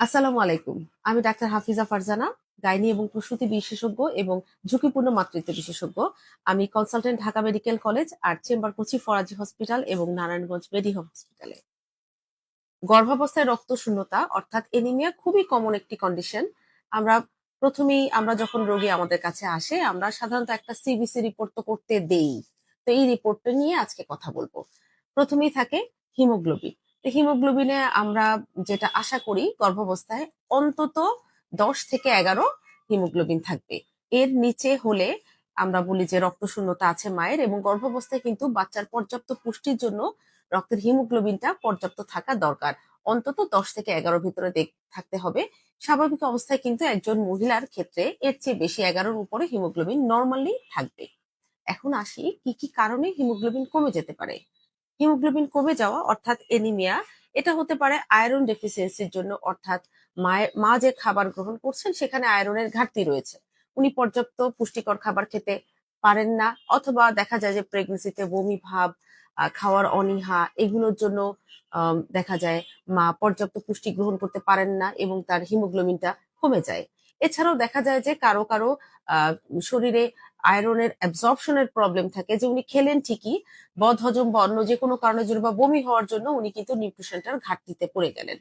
আসসালামু আলাইকুম। আমি ডাক্তার হাফিজা ফারজানা, গাইনি এবং প্রসূতি বিশেষজ্ঞ এবং ঝুঁকিপূর্ণ মাতৃত্ব বিশেষজ্ঞ। আমি কনসালটেন্ট ঢাকা মেডিকেল কলেজ আর চেম্বার করছি ফরাজি হসপিটাল এবং নারায়ণগঞ্জ মেডি হসপিটালে। গর্ভাবস্থায় রক্ত শূন্যতা অর্থাৎ এনিমিয়া খুবই কমন একটি কন্ডিশন আমরা প্রথমেই, আমরা যখন রোগী আমাদের কাছে আসে, আমরা সাধারণত একটা সিবিসি রিপোর্ট তো করতে দেই। তো এই রিপোর্টটা নিয়ে আজকে কথা বলব। প্রথমেই থাকে হিমোগ্লোবিন। হিমোগ্লোবিনে আমরা যেটা আশা করি গর্ভাবস্থায় অন্তত দশ থেকে এগারো হিমোগ্লোবিন থাকবে। এর নিচে হলে আমরা বলি যে রক্ত শূন্যতা আছে মায়ের এবং গর্ভাবস্থায় কিন্তু বাচ্চার পর্যাপ্ত পুষ্টির জন্য রক্তের হিমোগ্লোবিনটা পর্যাপ্ত থাকা দরকার। অন্তত দশ থেকে এগারোর ভিতরে থাকতে হবে। স্বাভাবিক অবস্থায় কিন্তু একজন মহিলার ক্ষেত্রে এর চেয়ে বেশি এগারোর উপরে হিমোগ্লোবিন নর্মালি থাকবে। এখন আসি কি কি কারণে হিমোগ্লোবিন কমে যেতে পারে। হিমোগ্লোবিন কমে যাওয়া, অর্থাৎ এনিমিয়া এটা হতে পারে আয়রন ডেফিসিয়েন্সির জন্য, অর্থাৎ মা যে খাবার গ্রহণ করছেন, সেখানে আয়রনের ঘাটতি রয়েছে। উনি পর্যাপ্ত পুষ্টিকর খাবার খেতে পারেন না, অথবা দেখা যায় যে প্রেগনেন্সিতে বমি ভাব খাওয়ার অনীহা, এগুলোর জন্য দেখা যায় মা পর্যাপ্ত পুষ্টি গ্রহণ করতে পারেন না এবং তার হিমোগ্লোবিনটা কমে যায়। এছাড়াও দেখা যায় যে কারও কারও শরীরে আয়রনের অ্যাবজর্পশনের প্রবলেম থাকে যে উনি খেলেন ঠিকই বদ হজম বা অন্য যে কোনো কারণের জন্য বা বমি হওয়ার জন্য উনি কিন্তু নিউট্রিশনটার ঘাটতিতে পড়ে গেলেন।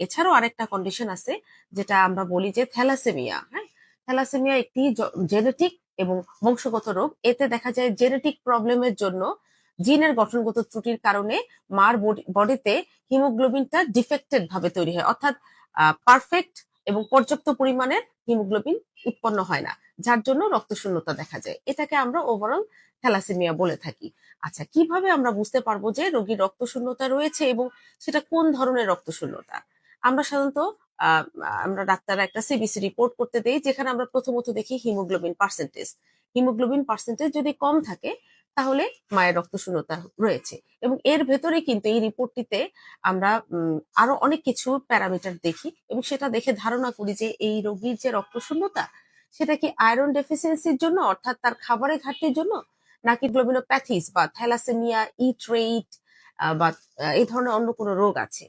এছাড়াও আরেকটা কন্ডিশন আছে যেটা আমরা বলি যে থ্যালাসেমিয়া হ্যাঁ? থ্যালাসেমিয়া একটি জেনেটিক এবং বংশগত রোগ। এতে দেখা যায় জেনেটিক প্রবলেমের জন্য জিনের গঠনগত ত্রুটির কারণে মার বডিতে হিমোগ্লোবিনটা ডিফেক্টেড ভাবে তৈরি হয়। অর্থাৎ পারফেক্ট এবং পর্যাপ্ত পরিমাণের হিমোগ্লোবিন উৎপন্ন হয় না, যার জন্য রক্তশূন্যতা দেখা যায়। এটাকে আমরা ওভারঅল থ্যালাসেমিয়া বলে থাকি। আচ্ছা কীভাবে আমরা বুঝতে পারব যে রোগীর রক্ত শূন্যতা রয়েছে এবং সেটা কোন ধরনের রক্তশূন্যতা? আমরা সাধারণত আমরা ডাক্তাররা একটা সিবিসি রিপোর্ট করতে দেই, যেখানে আমরা প্রথমত দেখি হিমোগ্লোবিন পার্সেন্টেজ হিমোগ্লোবিন পার্সেন্টেজ যদি কম থাকে তাহলে মায়ের রক্তশূন্যতা রয়েছে। এবং এর ভেতরে কিন্তু এই রিপোর্টটিতে আমরা আরও অনেক কিছু প্যারামিটার দেখি এবং সেটা দেখে ধারণা করি যে এই রোগীর যে রক্তশূন্যতা, সেটা কি আয়রন ডেফিসিয়েন্সির জন্য, অর্থাৎ তার খাবারের ঘাটতির জন্য, নাকি গ্লোবিনোপ্যাথিস বা থ্যালাসেমিয়া ইট্রেইট রেট বা এই ধরনের অন্য কোনো রোগ আছে?